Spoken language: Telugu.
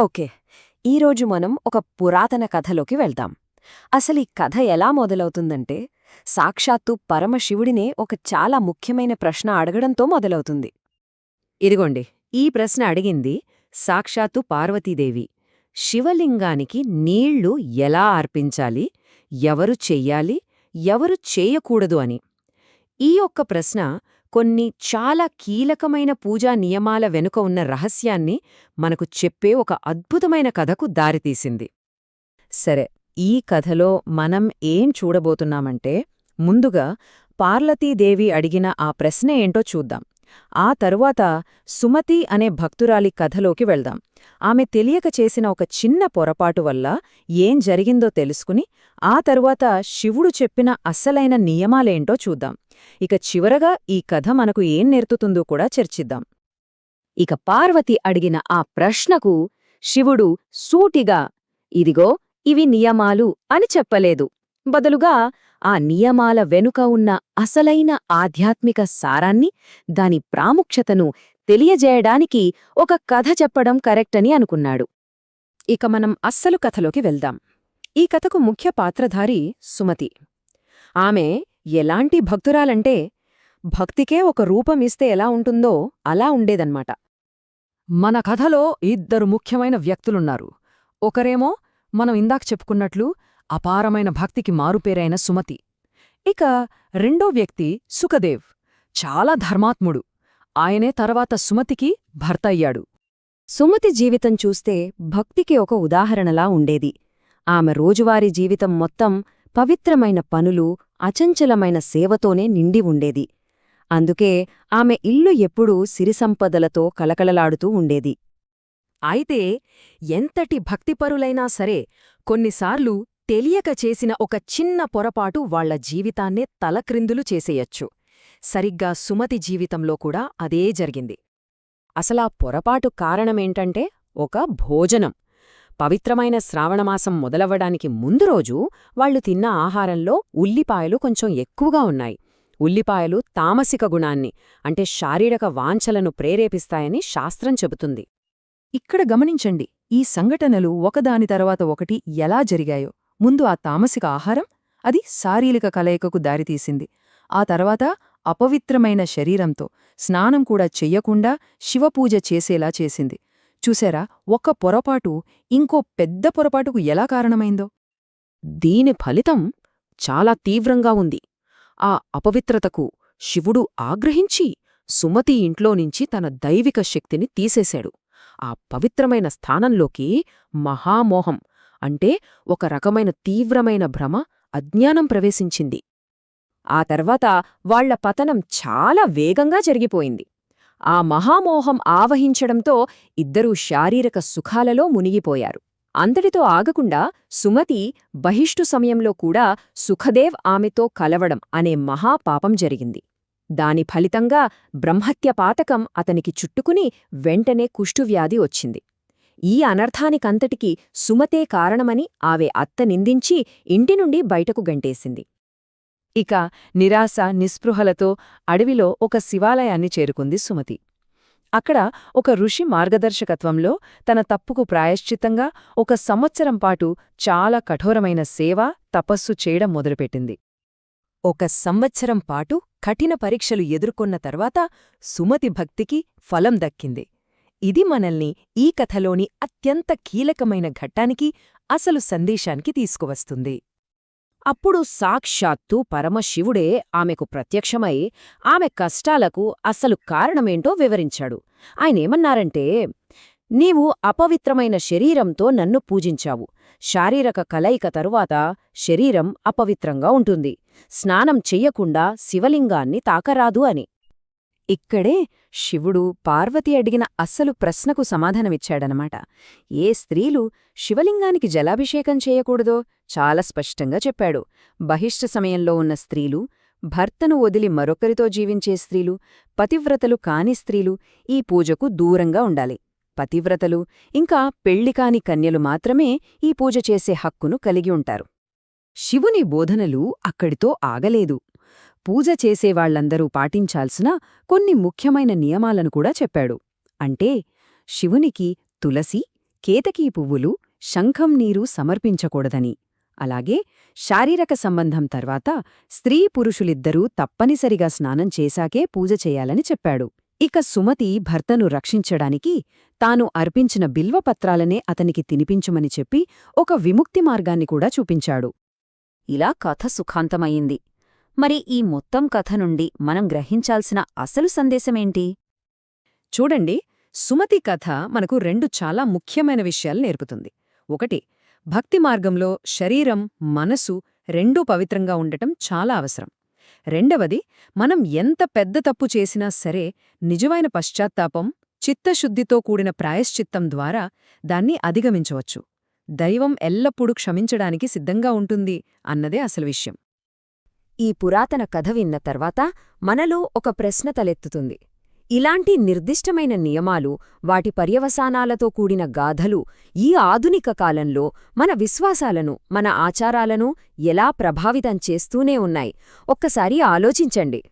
ఓకే. ఈరోజు మనం ఒక పురాతన కథలోకి వెళ్దాం. అసలు ఈ కథ ఎలా మొదలవుతుందంటే సాక్షాత్తు పరమశివుడినే ఒక చాలా ముఖ్యమైన ప్రశ్న అడగడంతో మొదలవుతుంది. ఇదిగోండి ఈ ప్రశ్న అడిగింది సాక్షాత్తు పార్వతీదేవి. శివలింగానికి నీళ్ళు ఎలా అర్పించాలి? ఎవరు చెయ్యాలి? ఎవరు చేయకూడదు అని. ఈ ఒక్క ప్రశ్న కొన్ని చాలా కీలకమైన పూజా నియమాల వెనుక ఉన్న రహస్యాన్ని మనకు చెప్పే ఒక అద్భుతమైన కథకు దారితీసింది. సరే ఈ కథలో మనం ఏం చూడబోతున్నామంటే ముందుగా పార్లతీదేవి అడిగిన ఆ ప్రశ్న ఏంటో చూద్దాం. ఆ తరువాత సుమతి అనే భక్తురాలి కథలోకి వెళ్దాం. ఆమె తెలియక చేసిన ఒక చిన్న పొరపాటు వల్ల ఏం జరిగిందో తెలుసుకుని ఆ తరువాత శివుడు చెప్పిన అస్సలైన నియమాలేంటో చూద్దాం. ఇక చివరగా ఈ కథ మనకు ఏం నేర్తుతుందో కూడా చర్చిద్దాం. ఇక పార్వతి అడిగిన ఆ ప్రశ్నకు శివుడు సూటిగా ఇదిగో ఇవి నియమాలు అని చెప్పలేదు. బదులుగా ఆ నియమాల వెనుక ఉన్న అసలైన ఆధ్యాత్మిక సారాన్ని దాని ప్రాముఖ్యతను తెలియజేయడానికి ఒక కథ చెప్పడం కరెక్టని అనుకున్నాడు. ఇక మనం అస్సలు కథలోకి వెళ్దాం. ఈ కథకు ముఖ్య పాత్రధారి సుమతి. ఆమె ఎలాంటి భక్తురాలంటే భక్తికే ఒక రూపమిస్తే ఎలా ఉంటుందో అలా ఉండేదన్మాట మన కథలో ఇద్దరు ముఖ్యమైన వ్యక్తులున్నారు. ఒకరేమో మనం ఇందాక చెప్పుకున్నట్లు అపారమైన భక్తికి మారుపేరైన సుమతి. ఇక రెండో వ్యక్తి సుఖదేవ్. చాలా ధర్మాత్ముడు. ఆయనే తర్వాత సుమతికి భర్త అయ్యాడు సుమతి జీవితం చూస్తే భక్తికి ఒక ఉదాహరణలా ఉండేది. ఆమె రోజువారీ జీవితం మొత్తం పవిత్రమైన పనులు అచంచలమైన సేవతోనే నిండి ఉండేది. అందుకే ఆమె ఇల్లు ఎప్పుడూ సిరిసంపదలతో కలకలలాడుతూ ఉండేది. అయితే ఎంతటి భక్తిపరులైనా సరే కొన్నిసార్లు తెలియక చేసిన ఒక చిన్న పొరపాటు వాళ్ళ జీవితాన్నే తలక్రిందులు చేసేయచ్చు. సరిగ్గా సుమతి జీవితంలో కూడా అదే జరిగింది. అసలా పొరపాటు కారణమేంటంటే ఒక భోజనం. పవిత్రమైన శ్రావణమాసం మొదలవ్వడానికి ముందు రోజు వాళ్ళు తిన్న ఆహారంలో ఉల్లిపాయలు కొంచెం ఎక్కువగా ఉన్నాయి. ఉల్లిపాయలు తామసిక గుణాన్ని అంటే శారీరక వాంఛలను ప్రేరేపిస్తాయని శాస్త్రం చెబుతుంది. ఇక్కడ గమనించండి ఈ సంఘటనలు ఒకదాని తర్వాత ఒకటి ఎలా జరిగాయో. ముందు ఆ తామసిక ఆహారం అది శారీరక కలయికకు దారితీసింది. ఆ తర్వాత అపవిత్రమైన శరీరంతో స్నానం కూడా చెయ్యకుండా శివపూజ చేసేలా చేసింది. చూసారా ఒక్క పొరపాటు ఇంకో పెద్ద పొరపాటుకు ఎలా కారణమైందో? దీని ఫలితం చాలా తీవ్రంగా ఉంది. ఆ అపవిత్రతకు శివుడు ఆగ్రహించి సుమతి ఇంట్లోనించి తన దైవిక శక్తిని తీసేశాడు. ఆ పవిత్రమైన స్థానంలోకి మహామోహం అంటే ఒక రకమైన తీవ్రమైన భ్రమ అజ్ఞానం ప్రవేశించింది. ఆ తర్వాత వాళ్ళ పతనం చాలా వేగంగా జరిగిపోయింది. ఆ మహామోహం ఆవహించడంతో ఇద్దరూ శారీరక సుఖాలలో మునిగిపోయారు. అంతటితో ఆగకుండా సుమతి బహిష్టు సమయంలో కూడా సుఖదేవ్ ఆమెతో కలవడం అనే మహాపాపం జరిగింది. దాని ఫలితంగా బ్రహ్మత్యపాతకం అతనికి చుట్టుకుని వెంటనే కుష్ఠువ్యాధి వచ్చింది. ఈ అనర్థానికంతటికీ సుమతే కారణమని ఆవే అత్త నిందించి ఇంటి నుండి బయటకు గంటేసింది. ఇక నిరాశ నిస్పృహలతో అడవిలో ఒక శివాలయాన్ని చేరుకుంది సుమతి. అక్కడ ఒక ఋషి మార్గదర్శకత్వంలో తన తప్పుకు ప్రాయశ్చిత్తంగా ఒక సంవత్సరం పాటు చాలా కఠోరమైన సేవ తపస్సు చేయడం మొదలుపెట్టింది. ఒక సంవత్సరం పాటు కఠిన పరీక్షలు ఎదుర్కొన్న తర్వాత సుమతి భక్తికి ఫలం దక్కింది. ఇది మనల్ని ఈ కథలోని అత్యంత కీలకమైన ఘట్టానికి అసలు సందేశానికి తీసుకువస్తుంది. అప్పుడు సాక్షాత్తు పరమశివుడే ఆమెకు ప్రత్యక్షమై ఆమె కష్టాలకు అసలు కారణమేంటో వివరించాడు. ఆయనేమన్నారంటే నీవు అపవిత్రమైన శరీరంతో నన్ను పూజించావు. శారీరక కలయిక తరువాత శరీరం అపవిత్రంగా ఉంటుంది. స్నానం చెయ్యకుండా శివలింగాన్ని తాకరాదు అని. ఇక్కడే శివుడు పార్వతి అడిగిన అస్సలు ప్రశ్నకు సమాధానమిచ్చాడనమాట. ఏ స్త్రీలు శివలింగానికి జలాభిషేకం చేయకూడదో చాలా స్పష్టంగా చెప్పాడు. బహిష్ట సమయంలో ఉన్న స్త్రీలు భర్తను వదిలి మరొకరితో జీవించే స్త్రీలు పతివ్రతలు కాని స్త్రీలు ఈ పూజకు దూరంగా ఉండాలి. పతివ్రతలు ఇంకా పెళ్ళికాని కన్యలు మాత్రమే ఈ పూజ చేసే హక్కును కలిగి ఉంటారు. శివుని బోధనలు అక్కడితో ఆగలేదు. పూజ చేసేవాళ్ళందరూ పాటించాల్సిన కొన్ని ముఖ్యమైన నియమాలను కూడా చెప్పాడు. అంటే శివునికి తులసి కేతకీ పువ్వులు శంఖం నీరు సమర్పించకూడదని. అలాగే శారీరక సంబంధం తర్వాత స్త్రీ పురుషులిద్దరూ తప్పనిసరిగా స్నానం చేశాకే పూజ చేయాలని చెప్పాడు. ఇక సుమతి భర్తను రక్షించడానికి తాను అర్పించిన బిల్వపత్రాలనే అతనికి తినిపించమని చెప్పి ఒక విముక్తి మార్గాన్ని కూడా చూపించాడు. ఇలా కథ సుఖాంతమయ్యింది. మరి ఈ మొత్తం కథ నుండి మనం గ్రహించాల్సిన అసలు సందేశమేంటి? చూడండి సుమతి కథ మనకు రెండు చాలా ముఖ్యమైన విషయాలు నేర్పుతుంది. ఒకటి భక్తి మార్గంలో శరీరం మనసు రెండూ పవిత్రంగా ఉండటం చాలా అవసరం. రెండవది మనం ఎంత పెద్ద తప్పు చేసినా సరే నిజమైన పశ్చాత్తాపం చిత్తశుద్ధితో కూడిన ప్రాయశ్చిత్తం ద్వారా దాన్ని అధిగమించవచ్చు. దైవం ఎల్లప్పుడూ క్షమించడానికి సిద్ధంగా ఉంటుంది అన్నదే అసలు విషయం. ఈ పురాతన కథ విన్న తర్వాత మనలో ఒక ప్రశ్న తలెత్తుతుంది. ఇలాంటి నిర్దిష్టమైన నియమాలు వాటి పర్యవసానాలతో కూడిన గాథలు ఈ ఆధునిక కాలంలో మన విశ్వాసాలను మన ఆచారాలను ఎలా ప్రభావితం చేస్తూనే ఉన్నాయి. ఒక్కసారి ఆలోచించండి.